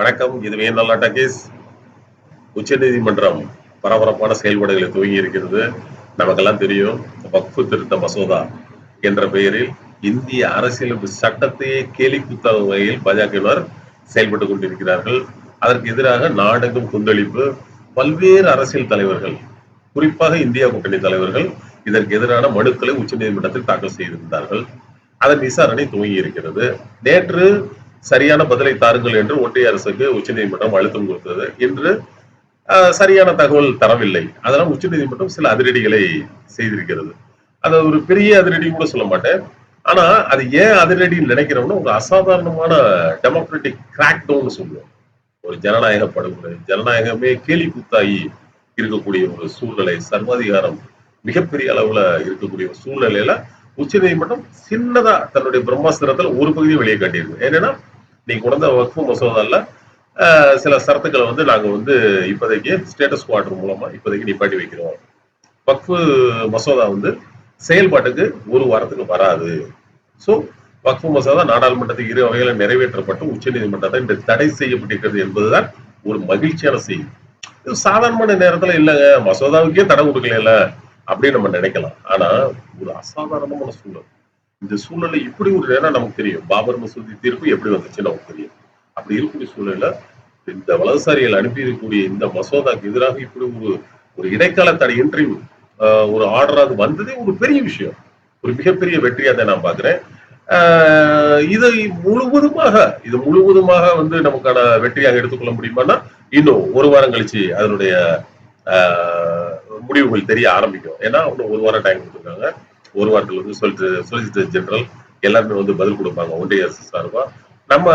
வணக்கம். இது வேணல்லா டாக்கீஸ் உச்சநீதிமன்றம் பரபரப்பான செயல்பாடுகளை துவங்கி இருக்கிறது. நமக்கெல்லாம் தெரியும் வக்ஃபு திருத்த மசோதா என்ற பெயரில் இந்திய அரசியலமைப்பு சட்டத்தையே கேலி குத்தாத வகையில் பாஜகவினர் செயல்பட்டுக் கொண்டிருக்கிறார்கள். அதற்கு எதிராக நாடெங்கும் கொந்தளிப்பு. பல்வேறு அரசியல் தலைவர்கள் குறிப்பாக இந்தியா கூட்டணி தலைவர்கள் இதற்கு எதிரான மனுக்களை உச்சநீதிமன்றத்தில் தாக்கல் செய்திருந்தார்கள். அதன் விசாரணை துவங்கி இருக்கிறது. நேற்று சரியான பதிலை தாருங்கள் என்று ஒன்றிய அரசுக்கு உச்சநீதிமன்றம் அழுத்தம் கொடுத்தது. இன்று சரியான தகவல் தரவில்லை. அதனால் உச்சநீதிமன்றம் சில அதிரடிகளை செய்திருக்கிறது. அது ஒரு பெரிய அதிரடி கூட சொல்ல மாட்டேன். ஆனா அது ஏன் அதிரடின்னு நினைக்கிறோம்னா ஒரு அசாதாரணமான டெமோக்ராட்டிக் கிராக் டவுன் சொல்லுவோம். ஒரு ஜனநாயக படுகொலை ஜனநாயகமே கேலி கூத்தாகி இருக்கக்கூடிய ஒரு சூழ்நிலை சர்வாதிகாரம் மிகப்பெரிய அளவுல இருக்கக்கூடிய ஒரு சூழ்நிலையில உச்சநீதிமன்றம் சின்னதா தன்னுடைய பிரம்மாஸ்திரத்துல ஒரு பகுதியை வெளியே காட்டியிருக்கு. என்னன்னா நீங்க கொண்ட வக்ஃபு மசோதாவில் ஆஹ், சில சரத்துக்களை வந்து நாங்க வந்து இப்போதைக்கு ஸ்டேட்டஸ் குவார்டர் மூலமா இப்போதைக்கு நிப்பாட்டி வைக்கிறோம். வக்ஃபு மசோதா வந்து செயல்பாட்டுக்கு ஒரு வாரத்துக்கு வராது. ஸோ வக்ஃபு மசோதா நாடாளுமன்றத்துக்கு இரு வகையில் நிறைவேற்றப்பட்டு உச்சநீதிமன்றத்தை இந்த தடை செய்யப்பட்டிருக்கிறது என்பதுதான் ஒரு மகிழ்ச்சியான செய்தி. இது சாதாரணமான நேரத்துல இல்லைங்க. மசோதாவுக்கே தடை கொடுக்கல அப்படின்னு நம்ம நினைக்கலாம். ஆனா ஒரு அசாதாரணமான சூழல். இந்த சூழ்நிலை இப்படி ஒரு நேரம் நமக்கு தெரியும். பாபர் மசூதி தீர்ப்பு எப்படி வந்துச்சு நமக்கு தெரியும். அப்படி இருக்கக்கூடிய சூழ்நிலை இந்த வலதுசாரிகள் அனுப்பியிருக்கக்கூடிய இந்த மசோதாக்கு எதிராக இப்படி ஒரு ஒரு இடைக்கால தடை இன்டர்வியூ ஒரு ஆர்டர் அது வந்ததே ஒரு பெரிய விஷயம். ஒரு மிகப்பெரிய வெற்றியாக தான் நான் பாக்குறேன் ஆஹ் இதை முழுவதுமாக இது முழுவதுமாக வந்து நமக்கான வெற்றியாக எடுத்துக்கொள்ள முடியுமான்னா இன்னும் ஒரு வாரம் கழிச்சு அதனுடைய ஆஹ், முடிவுகள் தெரிய ஆரம்பிக்கும். ஏன்னா இன்னும் ஒரு வாரம் டைம் கொடுத்துருக்காங்க. ஒரு வாரத்தில் வந்து சொலிசிட்டர் ஜெனரல் எல்லாருமே வந்து பதில் கொடுப்பாங்க ஒன்றிய அரசு சார்பா. நம்ம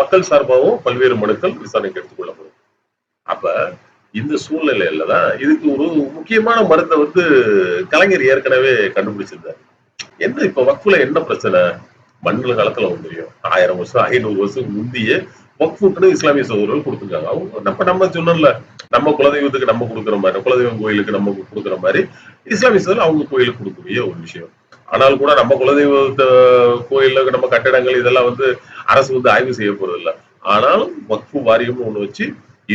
மக்கள் சார்பாகவும் பல்வேறு மனுக்கள் விசாரணைக்கு எடுத்துக்கொள்ளப்படும் அப்ப இந்த சூழ்நிலையில தான் இதுக்கு ஒரு முக்கியமான மருந்தை வந்து கலைஞர் ஏற்கனவே கண்டுபிடிச்சிருந்தார். என்ன இப்ப வக்ஃபுல என்ன பிரச்சனை? மண்ணில் காலத்துல வந்து ஆயிரம் வருஷம் ஐநூறு வருஷம் முந்திய வக்ஃபுக்குன்னு இஸ்லாமிய சகோதரர்கள் கொடுத்துருக்காங்க. அவங்க நம்ம நம்ம சொன்னோம்ல நம்ம குலதெய்வத்துக்கு நம்ம கொடுக்குற மாதிரி குலதெய்வம் கோயிலுக்கு நம்ம கொடுக்குற மாதிரி இஸ்லாமிய சகோதரர் அவங்க கோயிலுக்கு கொடுக்கக்கூடிய ஒரு விஷயம். ஆனால் கூட நம்ம குலதெய்வ கோயில்ல நம்ம கட்டடங்கள் இதெல்லாம் வந்து அரசு வந்து ஆய்வு செய்ய போறது ஆனாலும் வக்ஃபு வாரியம்னு ஒண்ணு வச்சு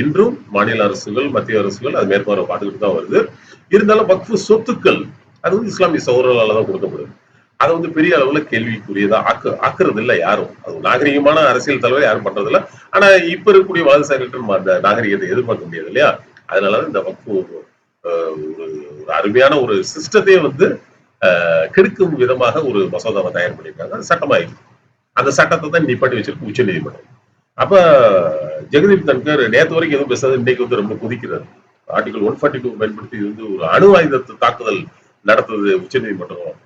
இன்றும் மாநில அரசுகள் மத்திய அரசுகள் அது மேற்பார்வை பார்த்துக்கிட்டு தான் வருது. இருந்தாலும் வக்ஃபு சொத்துக்கள் அது வந்து இஸ்லாமிய சௌரலால தான் கொடுக்கப்படுது. அதை வந்து பெரிய அளவுல கேள்விக்குரியதா ஆக்க ஆக்குறது இல்லை யாரும். அது நாகரிகமான அரசியல் தலைவர் யாரும் பண்றது இல்லை ஆனா இப்ப இருக்கக்கூடிய வலதுசாரிகள் நம்ம அந்த நாகரிகத்தை எதிர்பார்க்க முடியாது இல்லையா? அதனாலதான் இந்த வக்ஃபு ஒரு ஒரு அருமையான ஒரு சிஸ்டத்தையே வந்து அஹ், கெடுக்கும் விதமாக ஒரு மசோதாவை தயார் பண்ணியிருக்காங்க. அது சட்டமாயிருக்கு அந்த சட்டத்தை தான் நிப்பாட்டி வச்சிருக்கு உச்ச நீதிமன்றம். அப்ப ஜெகதீப் தன்கர் நேத்து வரைக்கும் எதுவும் பேசாது இன்னைக்கு வந்து ரொம்ப குதிக்கிறார். ஆர்டிகல் ஒன் ஃபார்ட்டி டூ பயன்படுத்தி வந்து ஒரு அணு ஆயுதத்து தாக்குதல் நடத்துது உச்ச நீதிமன்றம்.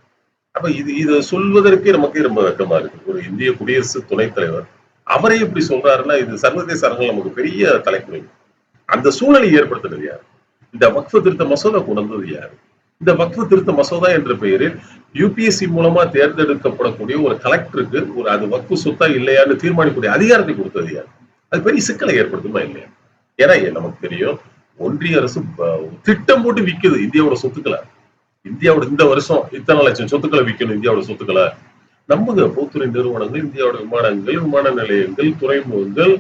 அப்ப இது இது சொல்வதற்கே நமக்கே ரொம்ப வெக்கமா இருக்கு. ஒரு இந்திய குடியரசு துணைத் தலைவர் அவரே இப்படி சொல்றாருன்னா இது சர்வதேச அரங்கில் நமக்கு பெரிய தலைக்குறை அந்த சூழலை ஏற்படுத்தினது யார்? இந்த வக்ஃபு திருத்த மசோதா கொண்டு வந்தது இந்த வக்ஃபு திருத்த மசோதா என்ற பெயரில் யூபிஎஸ்சி மூலமா தேர்ந்தெடுக்கப்படக்கூடிய ஒரு கலெக்டருக்கு ஒரு அது வக்ஃபு சொத்தா இல்லையான்னு தீர்மானிக்கக்கூடிய அதிகாரத்தை கொடுத்தது யார்? அது பெரிய சிக்கலை ஏற்படுத்துமா இல்லையா? ஏன்னா நமக்கு தெரியும் ஒன்றிய அரசு திட்டம் போட்டு விக்குது இந்தியாவோட சொத்துக்களை. இந்தியாவோட இந்த வருஷம் இத்தனை லட்சம் சொத்துக்களை விற்கணும் இந்தியாவோட சொத்துக்களை. நம்புங்க பொதுத்துறை நிறுவனங்கள் இந்தியாவோட விமானங்கள் விமான நிலையங்கள் துறைமுகங்கள்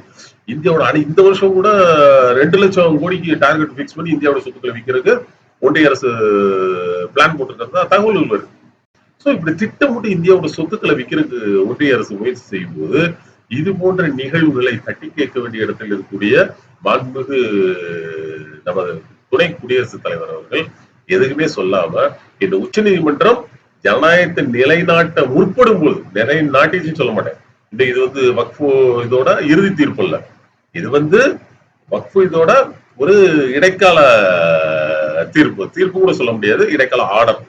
இந்தியாவோட அணி இந்த வருஷம் கூட ரெண்டு லட்சம் கோடிக்கு டார்கெட் ஃபிக்ஸ் பண்ணி இந்தியாவோட சொத்துக்களை விற்கிறதுக்கு ஒன்றிய அரசு பிளான் போட்டிருக்கிறதா தகவல்கள் வருது. ஸோ இப்படி திட்டமிட்டு இந்தியாவோட சொத்துக்களை விற்கிறதுக்கு ஒன்றிய அரசு முயற்சி செய்யும் போது இது போன்ற நிகழ்வுகளை தட்டி கேட்க வேண்டிய இடத்தில் இருக்கக்கூடிய மாண்புமிகு நமது துணை குடியரசுத் தலைவர் அவர்கள் எதுக்குமே சொல்லாம இந்த உச்சநீதிமன்றம் ஜனநாயகத்தை நிலைநாட்ட முற்படும் போது நிலைநாட்டிச்சு சொல்ல மாட்டேன். இந்த இது வந்து வக்ஃபோ இதோட இறுதி தீர்ப்பு இல்ல. இது வந்து வக்ஃபு இதோட ஒரு இடைக்கால தீர்ப்பு. தீர்ப்பு கூட சொல்ல முடியாது. இடைக்கால ஆர்டர்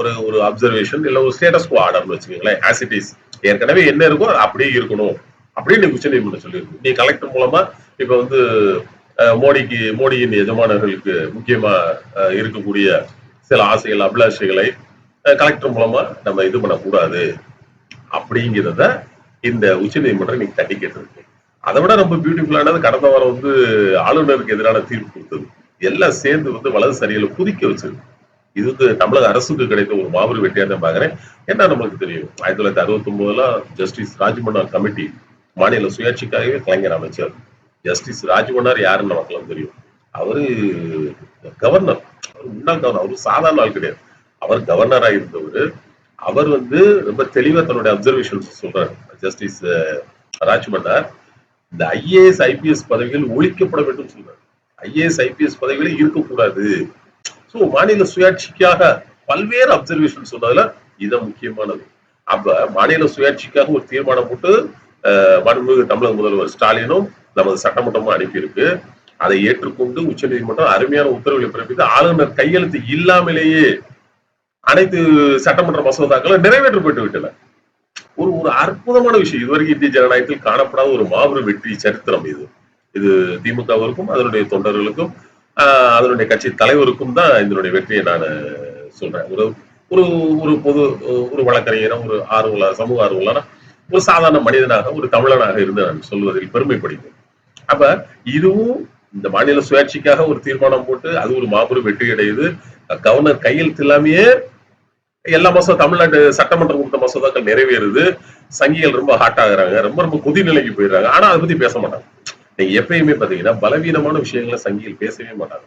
ஒரு ஒரு அப்சர்வேஷன் இல்ல ஒரு ஸ்டேட்டஸ் கோ ஆர்டர்னு வச்சுக்கோங்களேன். ஆஸ் இட் இஸ் ஏற்கனவே என்ன இருக்கோ அப்படியே இருக்கணும். அப்படின்னு உச்சநீதிமன்றம் சொல்லியிருக்கு. நீ கலெக்டர் மூலமா இப்ப வந்து மோடிக்கு மோடியின் எஜமானர்களுக்கு முக்கியமா இருக்கக்கூடிய சில ஆசைகள் அபிலாஷைகளை கலெக்டர் மூலமா நம்ம இது பண்ணக்கூடாது. அப்படிங்கிறத இந்த உச்சநீதிமன்றம் இன்னைக்கு தட்டி கேட்டிருக்கு அதை விட ரொம்ப பியூட்டிஃபுல்லானது கடந்த வாரம் வந்து ஆளுநருக்கு எதிரான தீர்ப்பு கொடுத்தது. எல்லாம் சேர்ந்து வந்து வலதுசாரிகளை குதிக்க வச்சிருக்கு. இது வந்து தமிழக அரசுக்கு கிடைத்த ஒரு மாபெரும் வெற்றியா தான் பாக்குறேன் என்ன நம்மளுக்கு தெரியும்? ஆயிரத்தி தொள்ளாயிரத்தி அறுபத்தி ஒன்பதுல ஜஸ்டிஸ் ராஜ்மன்னார் கமிட்டி மாநில சுயாட்சிக்காகவே கலைஞர் அமைச்சர். ஜஸ்டிஸ் ராஜ்மன்னார் யாருன்னு நமக்கெல்லாம் தெரியும். அவரு கவர்னர் அவர் முன்னாள் கவர்னர் அவரு சாதாரண ஆள் கிடையாது. அவர் கவர்னரா இருந்தவர். அவர் வந்து ரொம்ப தெளிவா தன்னுடைய அப்சர்வேஷன்ஸ் சொல்றாரு. ஜஸ்டிஸ் ராஜ்மன்னார். இந்த ஐஏஎஸ் ஐபிஎஸ் பதவிகள் ஒழிக்கப்பட வேண்டும் சொல்றாரு. ஐஏஎஸ் ஐபிஎஸ் பதவிகளே இருக்கக்கூடாது. சோ மாநில சுயாட்சிக்காக பல்வேறு அப்சர்வேஷன் சொன்னதுல இதுதான் முக்கியமானது. அப்ப மாநில சுயாட்சிக்காக ஒரு தீர்மானம் போட்டு மாண்புமிகு தமிழக முதல்வர் ஸ்டாலினும் நமது சட்டமன்றமும் அனுப்பியிருக்கு. அதை ஏற்றுக்கொண்டு உச்சநீதிமன்றம் அருமையான உத்தரவுகளை பிறப்பித்து ஆளுநர் கையெழுத்து இல்லாமலேயே அனைத்து சட்டமன்ற மசோதாக்களை நிறைவேற்றப்பட்டு விட்டன. ஒரு ஒரு அற்புதமான விஷயம். இதுவரைக்கும் இந்திய ஜனநாயகத்தில் காணப்படாத ஒரு மாபெரும் வெற்றி சரித்திரம் இது. இது திமுகவிற்கும் அதனுடைய தொண்டர்களுக்கும் ஆஹ், அதனுடைய கட்சி தலைவருக்கும் தான் இதனுடைய வெற்றியை நான் சொல்றேன். ஒரு ஒரு ஒரு பொது ஒரு வழக்கறிஞரம் ஒரு ஆர்வலர் சமூக ஆர்வலர் ஒரு சாதாரண மனிதனாக ஒரு தமிழனாக இருந்து நான் சொல்வதில் பெருமைப்படுகிறேன். அப்ப இதுவும் இந்த மாநில சுயாட்சிக்காக ஒரு தீர்மானம் போட்டு அது ஒரு மாபெரும் வெற்றி அடையுது கவர்னர் கையெழுத்து இல்லாமயே எல்லா மாசம் தமிழ்நாட்டு சட்டமன்றம் கொடுத்த மசோதாக்கள் நிறைவேறுது. சங்கிகள் ரொம்ப ஹாட் ஆகுறாங்க. ரொம்ப ரொம்ப கொதிநிலைக்கு போயிடுறாங்க. ஆனா அதை பத்தி பேச மாட்டாங்க. நீங்க எப்பயுமே பாத்தீங்கன்னா பலவீனமான விஷயங்களை சங்கிகள் பேசவே மாட்டாங்க.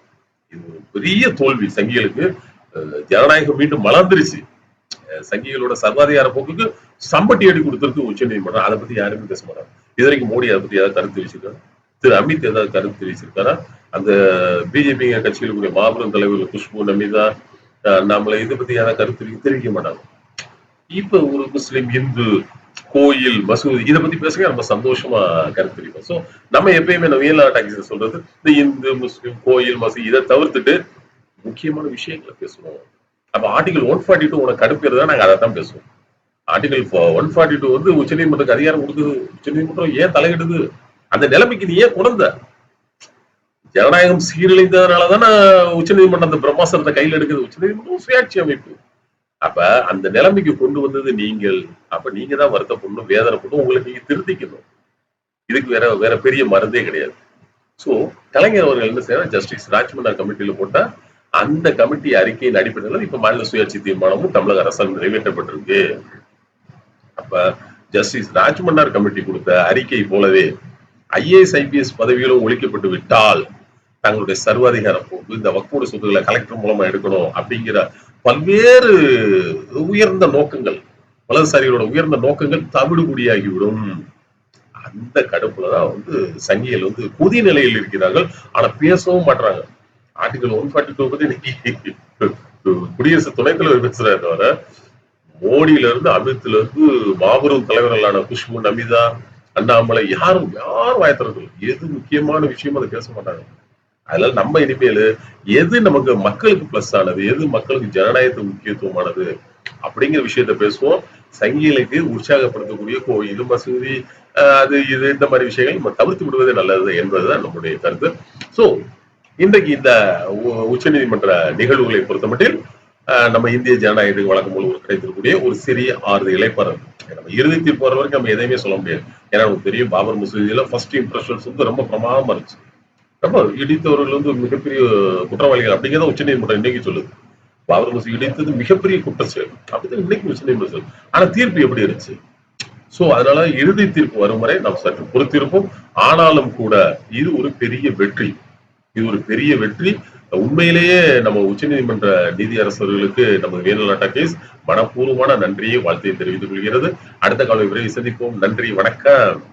இது ஒரு பெரிய தோல்வி சங்கிகளுக்கு. ஜனநாயகம் மீண்டும் மலர்ந்துருச்சு சங்கிகளோட சர்வாதிகார போக்குக்கு சம்பட்டி அடி கொடுத்துருக்கு உச்ச நீதிமன்றம். அதை பத்தி யாருமே பேச மாட்டாங்க. இது வரைக்கும் மோடி அதை பத்தி ஏதாவது கருத்து தெரிவிச்சிருக்காரு? திரு அமித் ஏதாவது கருத்து தெரிவிச்சிருக்காரா? அந்த பிஜேபி கட்சிகளுடைய மாபெரும் தலைவர்கள் குஷ்பு நமிதா நம்மளை இதை பத்தி யாராவது கருத்து தெரிவிக்க மாட்டாங்க. இப்ப ஒரு முஸ்லிம் இந்து கோயில் மசூதி இதை பத்தி பேசுங்க நம்ம சந்தோஷமா கருத்து தெரிவிப்போம் சோ நம்ம எப்பயுமே நம்ம வீலா டாக்ஸி சொல்றது இந்த இந்து முஸ்லிம் கோயில் மசூதி இதை தவிர்த்துட்டு முக்கியமான விஷயங்களை பேசுவோம். அப்ப ஆர்டிகல் ஒன் ஃபார்ட்டி டூ உனக்கு கடுப்பேறதா? நாங்க அதை தான் பேசுவோம். ஆர்டிகல் ஒன் ஃபார்ட்டி டூ வந்து உச்சநீதிமன்றத்துக்கு அதிகாரம் கொடுக்குது. உச்சநீதிமன்றம் ஏன் தலையிடுது? அந்த நிலைமைக்கு நீ ஏன் குழந்தை ஜனநாயகம் சீரழிந்ததுனால தானே உச்சநீதிமன்றம் அந்த பிரம்மாசனத்தை கையில் எடுக்குது. உச்சநீதிமன்றம் சுயாட்சி அமைப்பு. அப்ப அந்த நிலைமைக்கு கொண்டு வந்தது நீங்கள். அப்ப நீங்க தான் வருத்தப்படணும் வேதனைப்படணும் உங்களை நீங்க திருத்திக்கணும். இதுக்கு வேற வேற பெரிய மருந்தே கிடையாது. சோ கலைஞர் அவர்கள் என்ன செய்யறாரு ஜஸ்டிஸ் ராஜ்மன்னார் கமிட்டியில போட்டா அந்த கமிட்டி அறிக்கையின் அடிப்படையில் இப்ப மாநில சுயாட்சி தீர்மானமும் தமிழக அரசால் நிறைவேற்றப்பட்டிருக்கு. அப்ப ஜஸ்டிஸ் ராஜ்மன்னார் கமிட்டி கொடுத்த அறிக்கை போலவே ஐஏஎஸ் ஐபிஎஸ் பதவிகளும் ஒழிக்கப்பட்டு விட்டால் தங்களுடைய சர்வாதிகார போக்கு இந்த வக்கோடு சொத்துக்களை கலெக்டர் மூலமா எடுக்கணும் அப்படிங்கிற பல்வேறு உயர்ந்த நோக்கங்கள் வலதுசாரிகளோட உயர்ந்த நோக்கங்கள் தவிடுபடியாகிவிடும் அந்த கடுப்புலதான் வந்து சங்கிகள் வந்து புதிய நிலையில் இருக்கிறார்கள். ஆனா பேசவும் மாட்டாங்க ஆர்டிகல் ஒன் ஃபார்ட்டி டூ பத்தி இன்னைக்கு குடியரசு துணைத் தலைவர் பேசுறாரு தவிர மோடியில இருந்து அமித்ல இருந்து மாபெரும் தலைவர்களான குஷ்பு நமிதா அண்ணாமலை யாரும் யாரும் வாயத்திறர்கள் எது முக்கியமான விஷயமும் அதை பேச மாட்டாங்க. அதனால நம்ம இனிமேல் எது நமக்கு மக்களுக்கு பிளஸ் ஆனது எது மக்களுக்கு ஜனநாயகத்துக்கு முக்கியத்துவமானது அப்படிங்கிற விஷயத்த பேசுவோம். சங்கிகளுக்கு உற்சாகப்படுத்தக்கூடிய கோயில் மசூதி ஆஹ் அது இது இந்த மாதிரி விஷயங்கள் நம்ம தவிர்த்து விடுவதே நல்லது என்பதுதான் நம்முடைய கருத்து. சோ இன்றைக்கு இந்த உ- உச்சநீதிமன்ற நிகழ்வுகளை பொறுத்தமட்டில் ஆஹ் நம்ம இந்திய ஜனநாயகத்துக்கு வழக்கம் போல ஒரு கிடைத்திருக்கக்கூடிய ஒரு சிறிய ஆறு இலைப்பறம் நம்ம இறுதி தீர்ப்பு வர வரைக்கும் நம்ம எதையுமே சொல்ல முடியாது. ஏன்னா நமக்கு தெரியும் பாபர் மசூதியில ஃபர்ஸ்ட் இம்ப்ரெஷன்ஸ் வந்து ரொம்ப பிரமாதமா இருந்துச்சு. ரொம்ப இடித்தவர்கள் வந்து மிகப்பெரிய குற்றவாளிகள் அப்படிங்கிறத உச்சநீதிமன்றம் இன்னைக்கு சொல்லுது. பாபர் மசூதி இடித்தது மிகப்பெரிய குற்றச்செயல். அப்படின்னு இன்னைக்கு உச்சநீதிமன்றம் சொல்லுது. ஆனா தீர்ப்பு எப்படி இருந்துச்சு? சோ அதனால இறுதி தீர்ப்பு வரும் வரை நாம் சற்று பொறுத்திருப்போம். ஆனாலும் கூட இது ஒரு பெரிய வெற்றி. இது ஒரு பெரிய வெற்றி. உண்மையிலேயே நம்ம உச்சநீதிமன்ற நீதியரசர்களுக்கு நம்ம வேலுநாட்டா கேஸ் மனப்பூர்வமான நன்றியை வாழ்த்தையை தெரிவித்துக் கொள்கிறது. அடுத்த கால விரைவில் சந்திப்போம். நன்றி வணக்கம்.